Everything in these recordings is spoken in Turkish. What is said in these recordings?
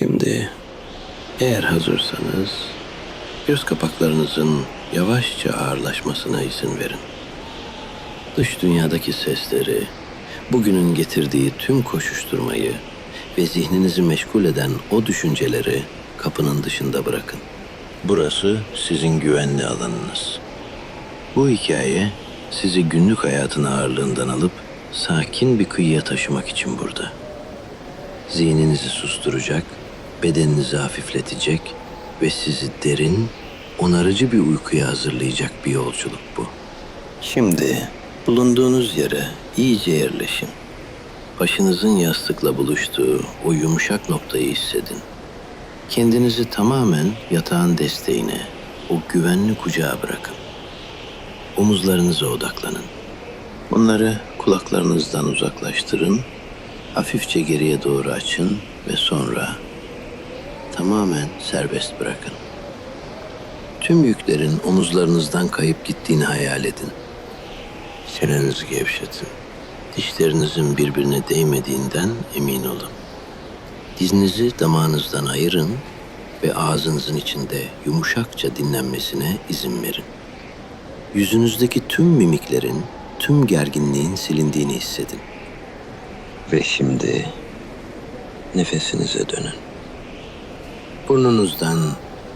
Şimdi eğer hazırsanız göz kapaklarınızın yavaşça ağırlaşmasına izin verin. Dış dünyadaki sesleri, bugünün getirdiği tüm koşuşturmayı ve zihninizi meşgul eden o düşünceleri kapının dışında bırakın. Burası sizin güvenli alanınız. Bu hikaye sizi günlük hayatın ağırlığından alıp sakin bir kıyıya taşımak için burada. Zihninizi susturacak, bedeninizi hafifletecek ve sizi derin, onarıcı bir uykuya hazırlayacak bir yolculuk bu. Şimdi bulunduğunuz yere iyice yerleşin. Başınızın yastıkla buluştuğu o yumuşak noktayı hissedin. Kendinizi tamamen yatağın desteğine, o güvenli kucağa bırakın. Omuzlarınıza odaklanın. Bunları kulaklarınızdan uzaklaştırın. Hafifçe geriye doğru açın ve sonra tamamen serbest bırakın. Tüm yüklerin omuzlarınızdan kayıp gittiğini hayal edin. Çenenizi gevşetin. Dişlerinizin birbirine değmediğinden emin olun. Dizinizi damağınızdan ayırın ve ağzınızın içinde yumuşakça dinlenmesine izin verin. Yüzünüzdeki tüm mimiklerin, tüm gerginliğin silindiğini hissedin. Ve şimdi nefesinize dönün. Burnunuzdan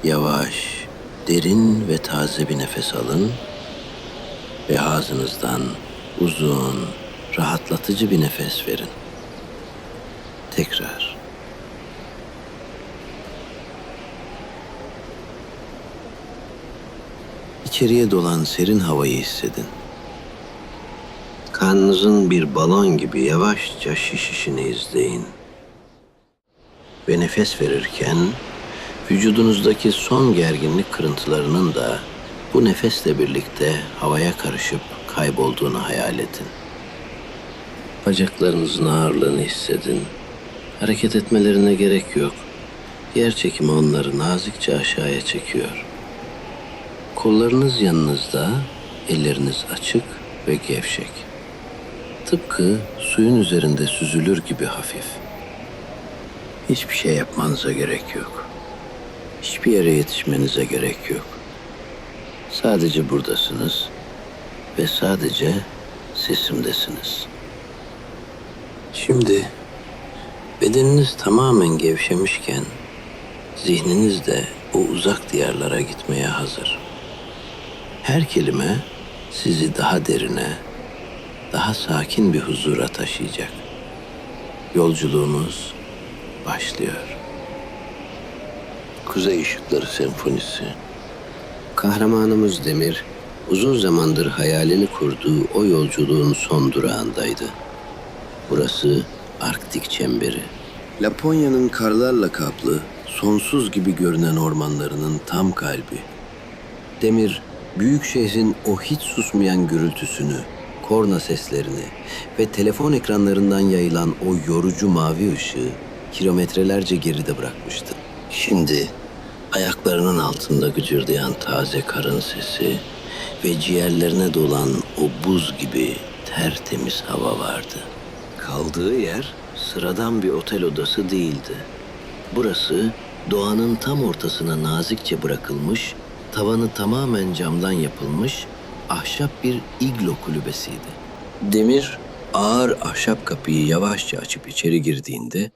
yavaş, derin ve taze bir nefes alın ve ağzınızdan uzun, rahatlatıcı bir nefes verin. Tekrar. İçeriye dolan serin havayı hissedin. Karnınızın bir balon gibi yavaşça şişişini izleyin. Ve nefes verirken vücudunuzdaki son gerginlik kırıntılarının da bu nefesle birlikte havaya karışıp kaybolduğunu hayal edin. Bacaklarınızın ağırlığını hissedin. Hareket etmelerine gerek yok. Yer çekimi onları nazikçe aşağıya çekiyor. Kollarınız yanınızda, elleriniz açık ve gevşek. Tıpkı suyun üzerinde süzülür gibi hafif. Hiçbir şey yapmanıza gerek yok. Hiçbir yere yetişmenize gerek yok. Sadece buradasınız ve sadece sesimdesiniz. Şimdi bedeniniz tamamen gevşemişken zihniniz de o uzak diyarlara gitmeye hazır. Her kelime sizi daha derine, daha sakin bir huzura taşıyacak. Yolculuğumuz başlıyor. Kuzey Işıkları Senfonisi Kahramanımız Demir, uzun zamandır hayalini kurduğu o yolculuğun son durağındaydı. Burası Arktik çemberi. Laponya'nın karlarla kaplı, sonsuz gibi görünen ormanlarının tam kalbi. Demir, büyük şehrin o hiç susmayan gürültüsünü, korna seslerini ve telefon ekranlarından yayılan o yorucu mavi ışığı kilometrelerce geride bırakmıştı. Şimdi ayaklarının altında gıcırdayan taze karın sesi ve ciğerlerine dolan o buz gibi tertemiz hava vardı. Kaldığı yer sıradan bir otel odası değildi. Burası doğanın tam ortasına nazikçe bırakılmış, tavanı tamamen camdan yapılmış ahşap bir iglo kulübesiydi. Demir ağır ahşap kapıyı yavaşça açıp içeri girdiğinde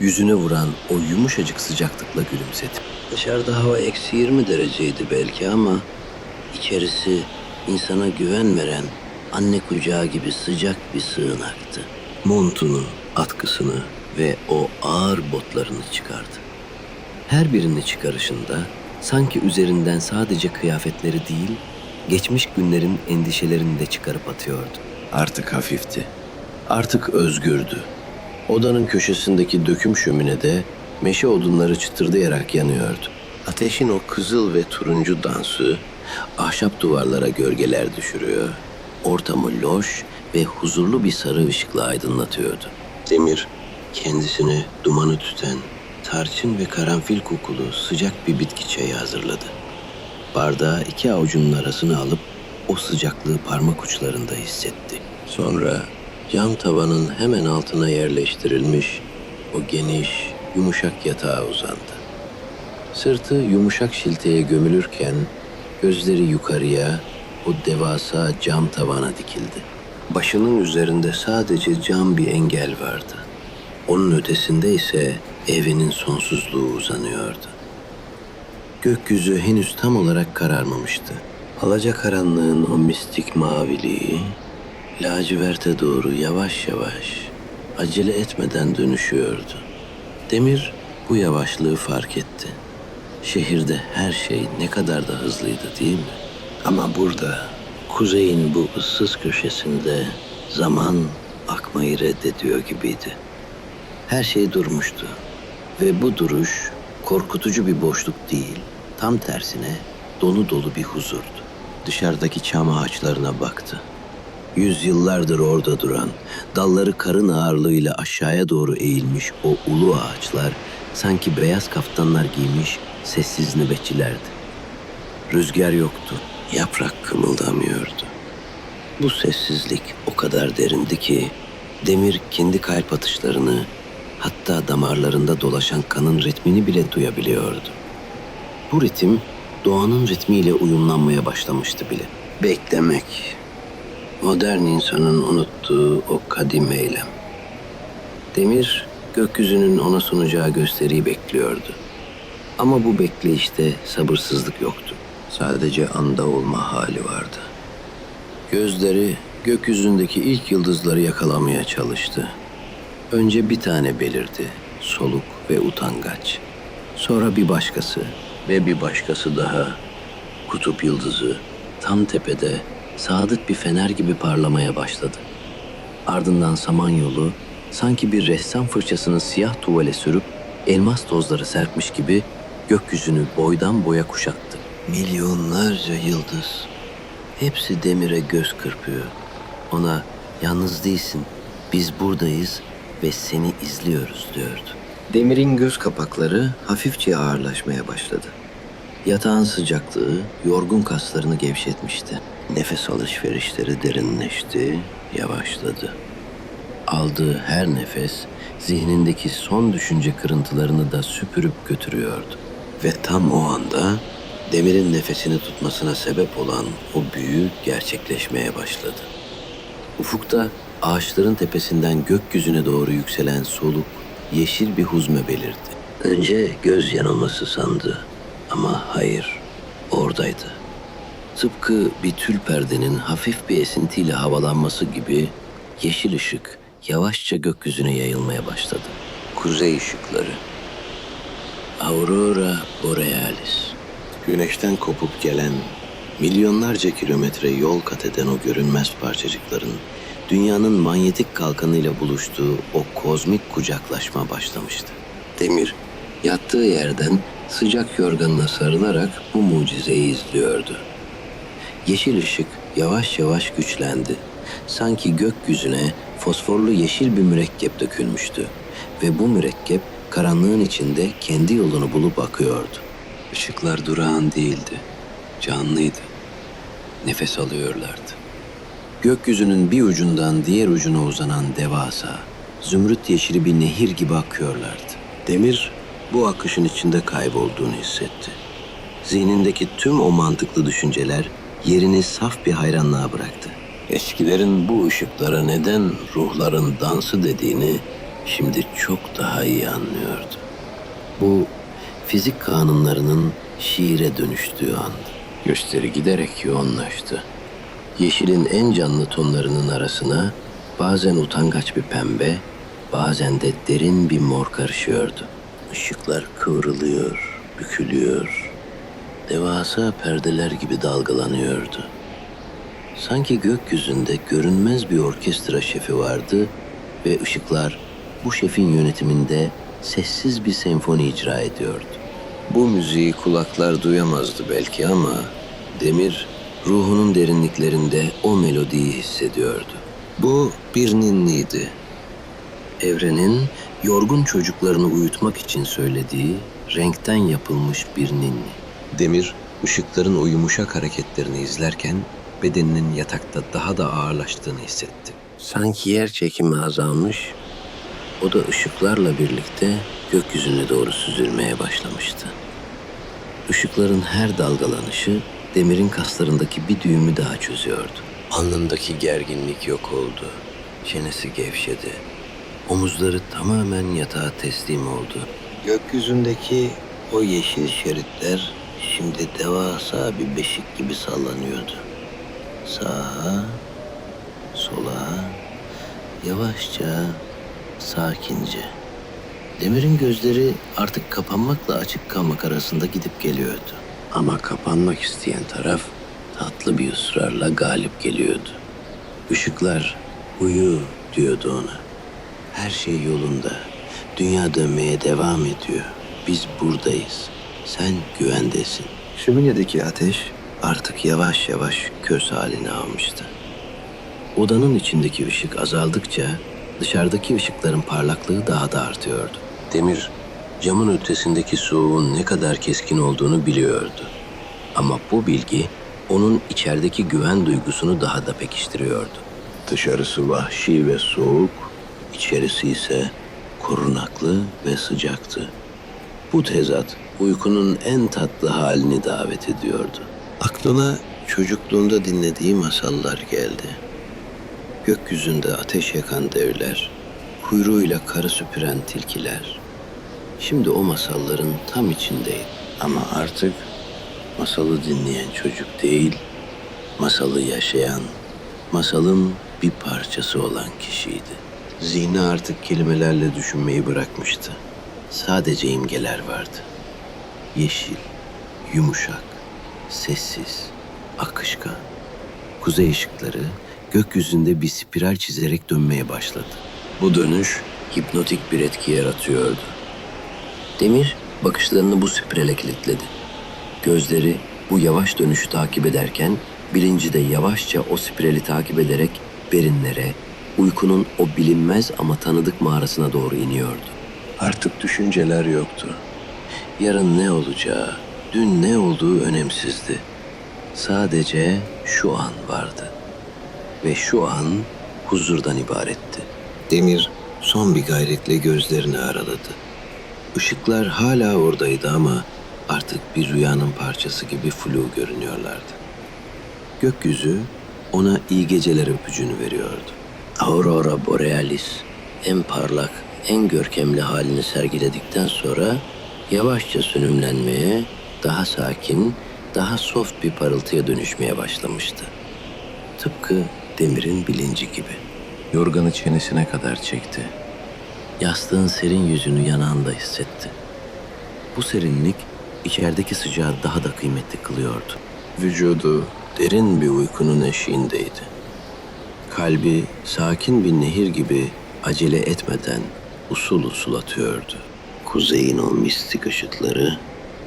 yüzüne vuran o yumuşacık sıcaklıkla gülümsedi. Dışarıda hava eksi 20 dereceydi belki ama içerisi insana güven veren anne kucağı gibi sıcak bir sığınaktı. Montunu, atkısını ve o ağır botlarını çıkardı. Her birini çıkarışında sanki üzerinden sadece kıyafetleri değil, geçmiş günlerin endişelerini de çıkarıp atıyordu. Artık hafifti. Artık özgürdü. Odanın köşesindeki döküm şöminede meşe odunları çıtırdayarak yanıyordu. Ateşin o kızıl ve turuncu dansı ahşap duvarlara gölgeler düşürüyor. Ortamı loş ve huzurlu bir sarı ışıkla aydınlatıyordu. Demir kendisini dumanı tüten, tarçın ve karanfil kokulu sıcak bir bitki çayı hazırladı. Bardağı iki avucunun arasına alıp o sıcaklığı parmak uçlarında hissetti. Sonra cam tavanın hemen altına yerleştirilmiş o geniş, yumuşak yatağa uzandı. Sırtı yumuşak şilteye gömülürken gözleri yukarıya o devasa cam tavana dikildi. Başının üzerinde sadece cam bir engel vardı. Onun ötesinde ise evinin sonsuzluğu uzanıyordu. Gökyüzü henüz tam olarak kararmamıştı. Alacakaranlığın o mistik maviliği laciverte doğru yavaş yavaş acele etmeden dönüşüyordu. Demir bu yavaşlığı fark etti. Şehirde her şey ne kadar da hızlıydı değil mi? Ama burada kuzeyin bu ıssız köşesinde zaman akmayı reddediyor gibiydi. Her şey durmuştu. Ve bu duruş korkutucu bir boşluk değil, tam tersine donu dolu bir huzurdu. Dışarıdaki çam ağaçlarına baktı. Yüzyıllardır orada duran, dalları karın ağırlığıyla aşağıya doğru eğilmiş o ulu ağaçlar sanki beyaz kaftanlar giymiş sessiz nöbetçilerdi. Rüzgar yoktu, yaprak kımıldamıyordu. Bu sessizlik o kadar derindi ki demir kendi kalp atışlarını hatta damarlarında dolaşan kanın ritmini bile duyabiliyordu. Bu ritim doğanın ritmiyle uyumlanmaya başlamıştı bile. Beklemek. Modern insanın unuttuğu o kadim eylem. Demir gökyüzünün ona sunacağı gösteriyi bekliyordu. Ama bu bekleyişte sabırsızlık yoktu. Sadece anda olma hali vardı. Gözleri gökyüzündeki ilk yıldızları yakalamaya çalıştı. Önce bir tane belirdi, soluk ve utangaç. Sonra bir başkası ve bir başkası daha. Kutup yıldızı tam tepede sadık bir fener gibi parlamaya başladı. Ardından samanyolu sanki bir ressam fırçasını siyah tuvale sürüp elmas tozları serpmiş gibi gökyüzünü boydan boya kuşattı. Milyonlarca yıldız. Hepsi demire göz kırpıyor. Ona yalnız değilsin, biz buradayız ve seni izliyoruz diyordu. Demirin göz kapakları hafifçe ağırlaşmaya başladı. Yatağın sıcaklığı yorgun kaslarını gevşetmişti. Nefes alışverişleri derinleşti, yavaşladı. Aldığı her nefes zihnindeki son düşünce kırıntılarını da süpürüp götürüyordu. Ve tam o anda demirin nefesini tutmasına sebep olan o büyü gerçekleşmeye başladı. Ufukta ağaçların tepesinden gökyüzüne doğru yükselen soluk, yeşil bir huzme belirdi. Önce göz yanılması sandı ama hayır, oradaydı. Tıpkı bir tül perdenin hafif bir esintiyle havalanması gibi yeşil ışık yavaşça gökyüzüne yayılmaya başladı. Kuzey ışıkları. Aurora Borealis. Güneşten kopup gelen, milyonlarca kilometre yol kat eden o görünmez parçacıkların dünyanın manyetik kalkanıyla buluştuğu o kozmik kucaklaşma başlamıştı. Demir, yattığı yerden sıcak yorganına sarılarak bu mucizeyi izliyordu. Yeşil ışık yavaş yavaş güçlendi. Sanki gökyüzüne fosforlu yeşil bir mürekkep dökülmüştü. Ve bu mürekkep karanlığın içinde kendi yolunu bulup akıyordu. Işıklar durağan değildi, canlıydı. Nefes alıyorlardı. Gökyüzünün bir ucundan diğer ucuna uzanan devasa, zümrüt yeşili bir nehir gibi akıyorlardı. Demir bu akışın içinde kaybolduğunu hissetti. Zihnindeki tüm o mantıklı düşünceler yerini saf bir hayranlığa bıraktı. Eskilerin bu ışıklara neden ruhların dansı dediğini şimdi çok daha iyi anlıyordu. Bu fizik kanunlarının şiire dönüştüğü andı. Gösteri giderek yoğunlaştı. Yeşilin en canlı tonlarının arasına bazen utangaç bir pembe, bazen de derin bir mor karışıyordu. Işıklar kıvrılıyor, bükülüyor, devasa perdeler gibi dalgalanıyordu. Sanki gökyüzünde görünmez bir orkestra şefi vardı ve ışıklar bu şefin yönetiminde sessiz bir senfoni icra ediyordu. Bu müziği kulaklar duyamazdı belki ama Demir ruhunun derinliklerinde o melodiyi hissediyordu. Bu bir ninniydi. Evrenin yorgun çocuklarını uyutmak için söylediği renkten yapılmış bir ninni. Demir ışıkların o yumuşak hareketlerini izlerken bedeninin yatakta daha da ağırlaştığını hissetti. Sanki yer çekimi azalmış, o da ışıklarla birlikte gökyüzüne doğru süzülmeye başlamıştı. Işıkların her dalgalanışı demirin kaslarındaki bir düğümü daha çözüyordu. Alnındaki gerginlik yok oldu. Çenesi gevşedi. Omuzları tamamen yatağa teslim oldu. Gökyüzündeki o yeşil şeritler şimdi devasa bir beşik gibi sallanıyordu. Sağa, sola, yavaşça, sakince. Demir'in gözleri artık kapanmakla açık kalmak arasında gidip geliyordu. Ama kapanmak isteyen taraf tatlı bir ısrarla galip geliyordu. Işıklar uyu diyordu ona. Her şey yolunda. Dünya dönmeye devam ediyor. Biz buradayız. Sen güvendesin. Şöminyedeki ateş artık yavaş yavaş köz halini almıştı. Odanın içindeki ışık azaldıkça dışarıdaki ışıkların parlaklığı daha da artıyordu. Demir, camın ötesindeki soğuğun ne kadar keskin olduğunu biliyordu. Ama bu bilgi onun içerideki güven duygusunu daha da pekiştiriyordu. Dışarısı vahşi ve soğuk, içerisi ise korunaklı ve sıcaktı. Bu tezat uykunun en tatlı halini davet ediyordu. Aklına çocukluğunda dinlediği masallar geldi. Gökyüzünde ateş yakan devler, kuyruğuyla karı süpüren tilkiler. Şimdi o masalların tam içindeydi. Ama artık masalı dinleyen çocuk değil, masalı yaşayan, masalın bir parçası olan kişiydi. Zihni artık kelimelerle düşünmeyi bırakmıştı. Sadece imgeler vardı. Yeşil, yumuşak, sessiz, akışkan. Kuzey ışıkları gökyüzünde bir spiral çizerek dönmeye başladı. Bu dönüş hipnotik bir etki yaratıyordu. Demir bakışlarını bu spirale kilitledi. Gözleri bu yavaş dönüşü takip ederken bilinci de yavaşça o spirali takip ederek derinlere, uykunun o bilinmez ama tanıdık mağarasına doğru iniyordu. Artık düşünceler yoktu. Yarın ne olacağı, dün ne olduğu önemsizdi. Sadece şu an vardı. Ve şu an huzurdan ibaretti. Demir son bir gayretle gözlerini araladı. Işıklar hala oradaydı ama artık bir rüyanın parçası gibi flu görünüyorlardı. Gökyüzü ona iyi geceler öpücüğünü veriyordu. Aurora Borealis en parlak, en görkemli halini sergiledikten sonra yavaşça sönümlenmeye, daha sakin, daha soft bir parıltıya dönüşmeye başlamıştı. Tıpkı demirin bilinci gibi. Yorganı çenesine kadar çekti. Yastığın serin yüzünü yanağında hissetti. Bu serinlik içerideki sıcağı daha da kıymetli kılıyordu. Vücudu derin bir uykunun eşiğindeydi. Kalbi sakin bir nehir gibi acele etmeden usul usul atıyordu. Kuzeyin o mistik ışıkları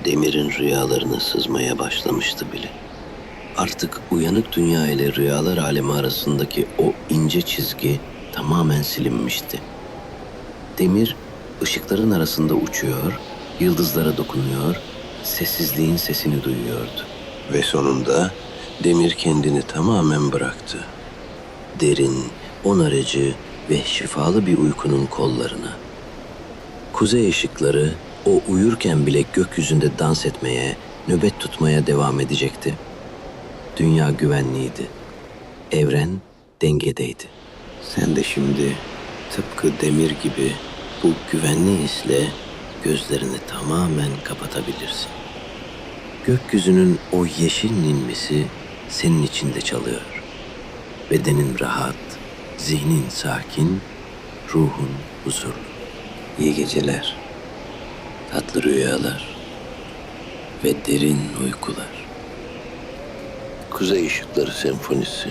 demirin rüyalarına sızmaya başlamıştı bile. Artık uyanık dünya ile rüyalar alemi arasındaki o ince çizgi tamamen silinmişti. Demir ışıkların arasında uçuyor, yıldızlara dokunuyor, sessizliğin sesini duyuyordu. Ve sonunda Demir kendini tamamen bıraktı. Derin, onarıcı ve şifalı bir uykunun kollarına. Kuzey ışıkları o uyurken bile gökyüzünde dans etmeye, nöbet tutmaya devam edecekti. Dünya güvenliydi. Evren dengedeydi. Sen de şimdi tıpkı demir gibi bu güvenli hisle gözlerini tamamen kapatabilirsin. Gökyüzünün o yeşil ninmesi senin içinde çalıyor. Bedenin rahat, zihnin sakin, ruhun huzurlu. İyi geceler, tatlı rüyalar ve derin uykular. Kuzey Işıkları Senfonisi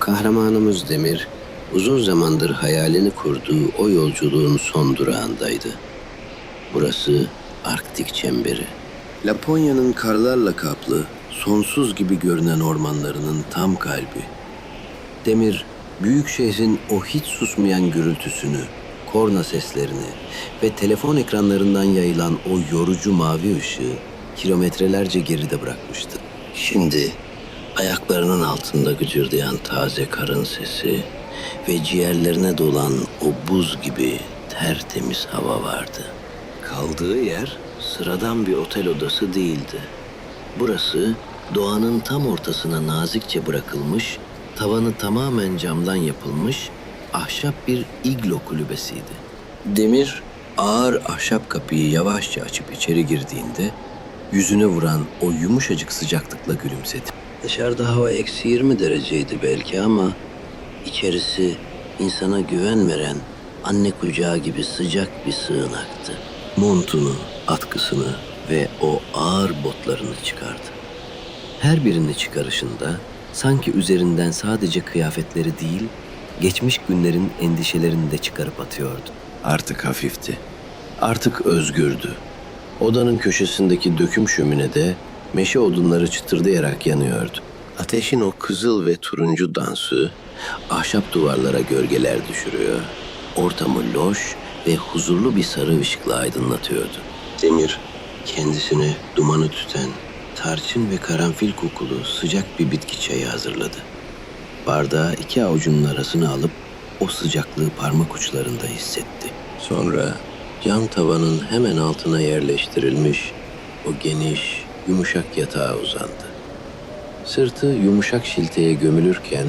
Kahramanımız Demir, uzun zamandır hayalini kurduğu o yolculuğun son durağındaydı. Burası Arktik Çemberi. Laponya'nın karlarla kaplı, sonsuz gibi görünen ormanlarının tam kalbi. Demir, büyük şehrin o hiç susmayan gürültüsünü, korna seslerini ve telefon ekranlarından yayılan o yorucu mavi ışığı kilometrelerce geride bırakmıştı. Şimdi ayaklarının altında gıcırdayan taze karın sesi ve ciğerlerine dolan o buz gibi tertemiz hava vardı. Kaldığı yer sıradan bir otel odası değildi. Burası doğanın tam ortasına nazikçe bırakılmış, tavanı tamamen camdan yapılmış ahşap bir iglo kulübesiydi. Demir ağır ahşap kapıyı yavaşça açıp içeri girdiğinde yüzüne vuran o yumuşacık sıcaklıkla gülümsedi. Dışarıda hava eksi 20 dereceydi belki ama içerisi insana güven veren anne kucağı gibi sıcak bir sığınaktı. Montunu, atkısını ve o ağır botlarını çıkardı. Her birini çıkarışında sanki üzerinden sadece kıyafetleri değil, geçmiş günlerin endişelerini de çıkarıp atıyordu. Artık hafifti. Artık özgürdü. Odanın köşesindeki döküm şöminede meşe odunları çıtırdayarak yanıyordu. Ateşin o kızıl ve turuncu dansı ahşap duvarlara gölgeler düşürüyor. Ortamı loş ve huzurlu bir sarı ışıkla aydınlatıyordu. Demir kendisine dumanı tüten, tarçın ve karanfil kokulu sıcak bir bitki çayı hazırladı. Bardağı iki avucunun arasına alıp o sıcaklığı parmak uçlarında hissetti. Sonra cam tavanın hemen altına yerleştirilmiş o geniş, yumuşak yatağa uzandı. Sırtı yumuşak şilteye gömülürken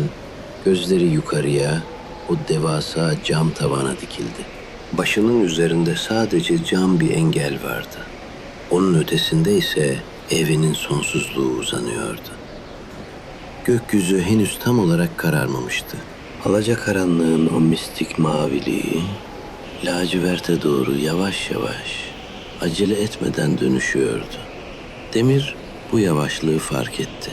gözleri yukarıya o devasa cam tavana dikildi. Başının üzerinde sadece cam bir engel vardı. Onun ötesinde ise evinin sonsuzluğu uzanıyordu. Gökyüzü henüz tam olarak kararmamıştı. Alacakaranlığın o mistik maviliği laciverte doğru yavaş yavaş, acele etmeden dönüşüyordu. Demir bu yavaşlığı fark etti.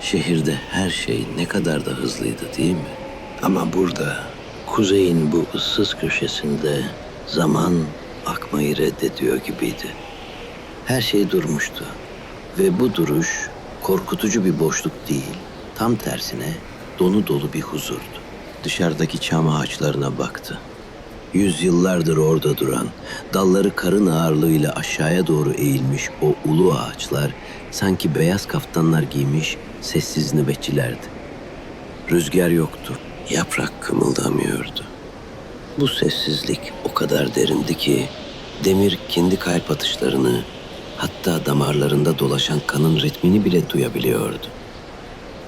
Şehirde her şey ne kadar da hızlıydı değil mi? Ama burada, kuzeyin bu ıssız köşesinde zaman akmayı reddediyor gibiydi. Her şey durmuştu. Ve bu duruş korkutucu bir boşluk değil, tam tersine donu dolu bir huzurdu. Dışarıdaki çam ağaçlarına baktı. Yüzyıllardır orada duran, dalları karın ağırlığıyla aşağıya doğru eğilmiş o ulu ağaçlar sanki beyaz kaftanlar giymiş sessiz nöbetçilerdi. Rüzgar yoktu, yaprak kımıldamıyordu. Bu sessizlik o kadar derindi ki demir kendi kalp atışlarını hatta damarlarında dolaşan kanın ritmini bile duyabiliyordu.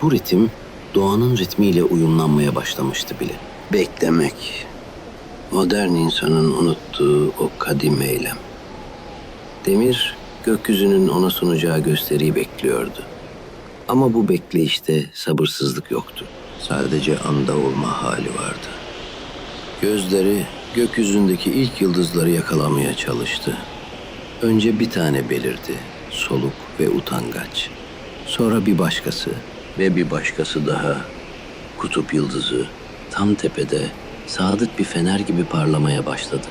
Bu ritim doğanın ritmiyle uyumlanmaya başlamıştı bile. Beklemek, modern insanın unuttuğu o kadim eylem. Demir gökyüzünün ona sunacağı gösteriyi bekliyordu. Ama bu bekleyişte sabırsızlık yoktu. Sadece anda olma hali vardı. Gözleri gökyüzündeki ilk yıldızları yakalamaya çalıştı. Önce bir tane belirdi, soluk ve utangaç. Sonra bir başkası ve bir başkası daha. Kutup yıldızı tam tepede sadık bir fener gibi parlamaya başladı.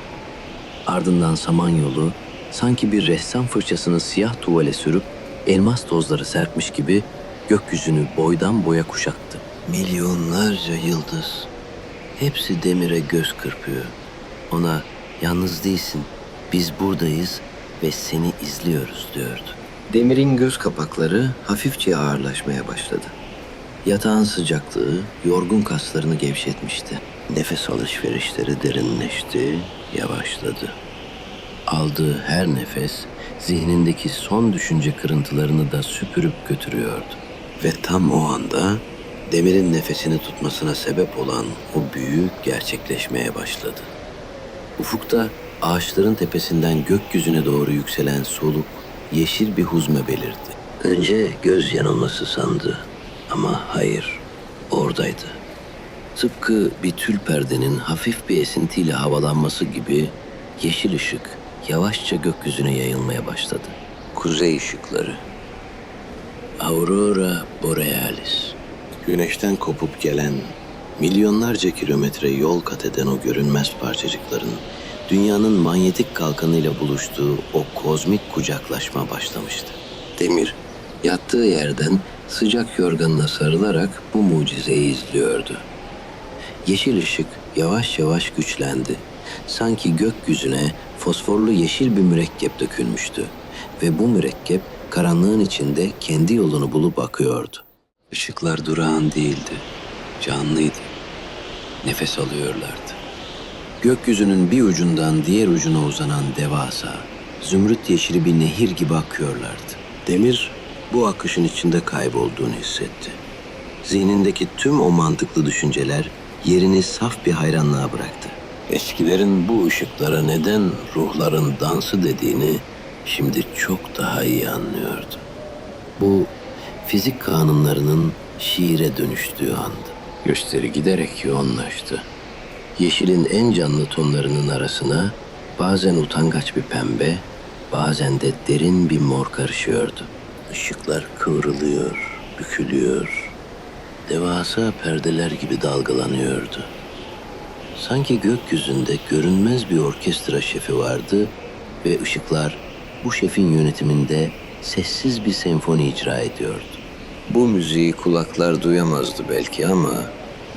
Ardından samanyolu sanki bir ressam fırçasını siyah tuvale sürüp elmas tozları serpmiş gibi gökyüzünü boydan boya kuşattı. Milyonlarca yıldız. Hepsi demire göz kırpıyor. Ona yalnız değilsin, biz buradayız ve seni izliyoruz diyordu. Demir'in göz kapakları hafifçe ağırlaşmaya başladı. Yatağın sıcaklığı yorgun kaslarını gevşetmişti. Nefes alışverişleri derinleşti, yavaşladı. Aldığı her nefes zihnindeki son düşünce kırıntılarını da süpürüp götürüyordu. Ve tam o anda Demir'in nefesini tutmasına sebep olan o büyü gerçekleşmeye başladı. Ufukta ağaçların tepesinden gökyüzüne doğru yükselen soluk, yeşil bir huzme belirdi. Önce göz yanılması sandı ama hayır, oradaydı. Tıpkı bir tül perdenin hafif bir esintiyle havalanması gibi yeşil ışık yavaşça gökyüzüne yayılmaya başladı. Kuzey ışıkları. Aurora Borealis. Güneşten kopup gelen, milyonlarca kilometre yol kat eden o görünmez parçacıkların dünyanın manyetik kalkanıyla buluştuğu o kozmik kucaklaşma başlamıştı. Demir, yattığı yerden sıcak yorganına sarılarak bu mucizeyi izliyordu. Yeşil ışık yavaş yavaş güçlendi. Sanki gökyüzüne fosforlu yeşil bir mürekkep dökülmüştü. Ve bu mürekkep karanlığın içinde kendi yolunu bulup akıyordu. Işıklar durağan değildi, canlıydı. Nefes alıyorlardı. Gökyüzünün bir ucundan diğer ucuna uzanan devasa, zümrüt yeşili bir nehir gibi akıyorlardı. Demir bu akışın içinde kaybolduğunu hissetti. Zihnindeki tüm o mantıklı düşünceler yerini saf bir hayranlığa bıraktı. Eskilerin bu ışıklara neden ruhların dansı dediğini şimdi çok daha iyi anlıyordu. Bu fizik kanunlarının şiire dönüştüğü andı. Gösteri giderek yoğunlaştı. Yeşilin en canlı tonlarının arasına bazen utangaç bir pembe, bazen de derin bir mor karışıyordu. Işıklar kıvrılıyor, bükülüyor, devasa perdeler gibi dalgalanıyordu. Sanki gökyüzünde görünmez bir orkestra şefi vardı ve ışıklar bu şefin yönetiminde sessiz bir senfoni icra ediyordu. Bu müziği kulaklar duyamazdı belki ama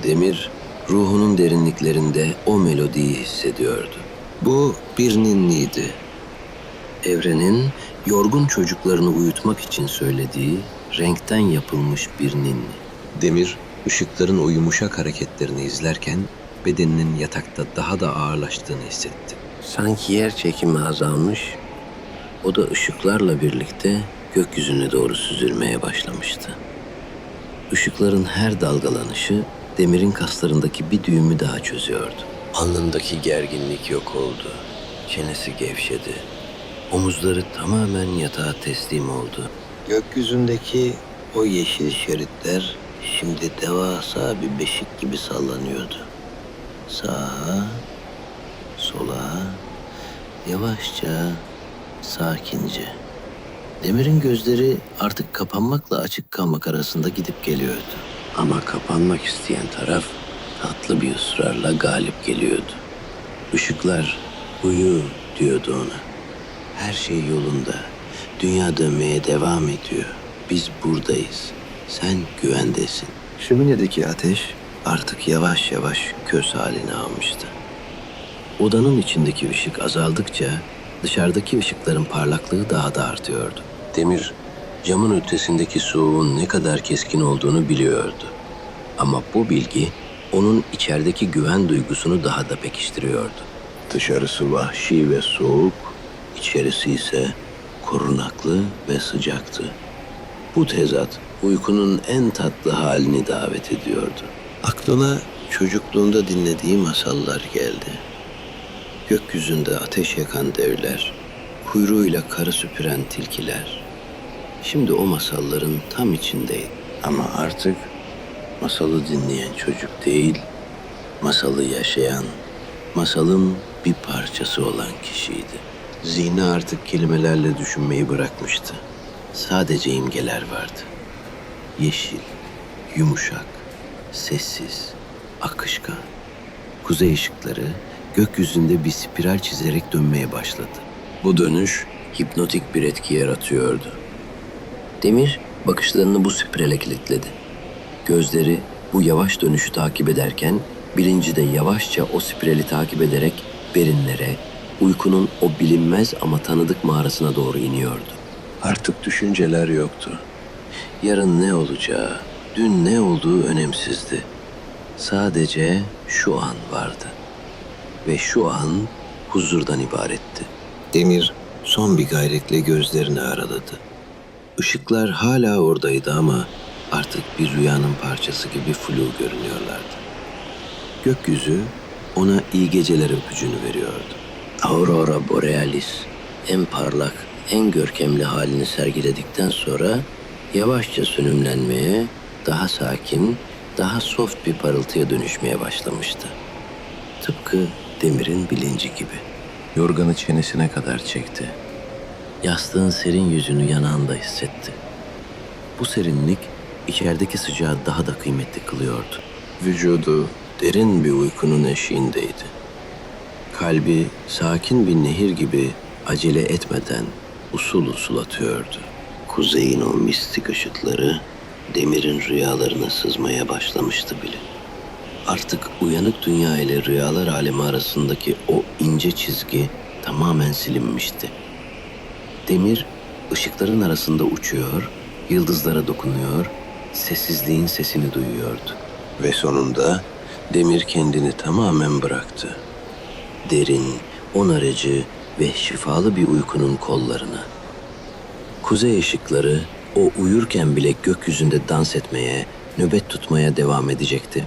Demir ruhunun derinliklerinde o melodiyi hissediyordu. Bu bir ninniydi. Evrenin yorgun çocuklarını uyutmak için söylediği renkten yapılmış bir ninni. Demir ışıkların o yumuşak hareketlerini izlerken bedeninin yatakta daha da ağırlaştığını hissetti. Sanki yer çekimi azalmış, o da ışıklarla birlikte gökyüzüne doğru süzülmeye başlamıştı. Işıkların her dalgalanışı demirin kaslarındaki bir düğümü daha çözüyordu. Alnındaki gerginlik yok oldu. Çenesi gevşedi. Omuzları tamamen yatağa teslim oldu. Gökyüzündeki o yeşil şeritler şimdi devasa bir beşik gibi sallanıyordu. Sağa, sola, yavaşça, sakince. Demir'in gözleri artık kapanmakla açık kalmak arasında gidip geliyordu. Ama kapanmak isteyen taraf tatlı bir ısrarla galip geliyordu. Işıklar uyu diyordu ona. Her şey yolunda. Dünya dönmeye devam ediyor. Biz buradayız. Sen güvendesin. Şöminedeki ateş artık yavaş yavaş köz halini almıştı. Odanın içindeki ışık azaldıkça dışarıdaki ışıkların parlaklığı daha da artıyordu. Demir camın ötesindeki soğuğun ne kadar keskin olduğunu biliyordu. Ama bu bilgi onun içerideki güven duygusunu daha da pekiştiriyordu. Dışarısı vahşi ve soğuk, içerisi ise korunaklı ve sıcaktı. Bu tezat uykunun en tatlı halini davet ediyordu. Aklına çocukluğunda dinlediği masallar geldi. Gökyüzünde ateş yakan devler, kuyruğuyla karı süpüren tilkiler. Şimdi o masalların tam içindeydi. Ama artık masalı dinleyen çocuk değil, masalı yaşayan, masalın bir parçası olan kişiydi. Zihni artık kelimelerle düşünmeyi bırakmıştı. Sadece imgeler vardı. Yeşil, yumuşak, sessiz, akışkan. Kuzey ışıkları gökyüzünde bir spiral çizerek dönmeye başladı. Bu dönüş hipnotik bir etki yaratıyordu. Demir bakışlarını bu spirale kilitledi. Gözleri bu yavaş dönüşü takip ederken bilinci de yavaşça o spirali takip ederek derinlere, uykunun o bilinmez ama tanıdık mağarasına doğru iniyordu. Artık düşünceler yoktu. Yarın ne olacağı, dün ne olduğu önemsizdi. Sadece şu an vardı. Ve şu an huzurdan ibaretti. Demir son bir gayretle gözlerini araladı. Işıklar hala oradaydı ama artık bir rüyanın parçası gibi flu görünüyorlardı. Gökyüzü ona iyi geceler öpücüğünü veriyordu. Aurora Borealis en parlak, en görkemli halini sergiledikten sonra yavaşça sönümlenmeye, daha sakin, daha soft bir parıltıya dönüşmeye başlamıştı. Tıpkı demirin bilinci gibi. Yorganı çenesine kadar çekti. Yastığın serin yüzünü yanağında hissetti. Bu serinlik içerideki sıcağı daha da kıymetli kılıyordu. Vücudu derin bir uykunun eşiğindeydi. Kalbi sakin bir nehir gibi acele etmeden usul usul atıyordu. Kuzeyin o mistik ışıkları demirin rüyalarına sızmaya başlamıştı bile. Artık uyanık dünya ile rüyalar alemi arasındaki o ince çizgi tamamen silinmişti. Demir ışıkların arasında uçuyor, yıldızlara dokunuyor, sessizliğin sesini duyuyordu. Ve sonunda Demir kendini tamamen bıraktı. derin, onarıcı ve şifalı bir uykunun kollarına. Kuzey ışıkları o uyurken bile gökyüzünde dans etmeye, nöbet tutmaya devam edecekti.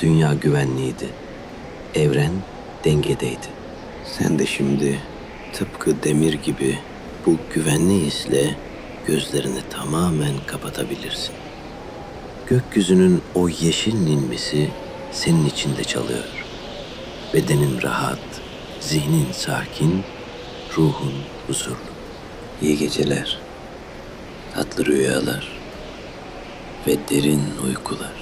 Dünya güvenliydi. Evren dengedeydi. Sen de şimdi tıpkı demir gibi bu güvenli hisle gözlerini tamamen kapatabilirsin. Gökyüzünün o yeşil ninmisi senin içinde çalıyor. Bedenin rahat, zihnin sakin, ruhun huzurlu. İyi geceler, tatlı rüyalar ve derin uykular.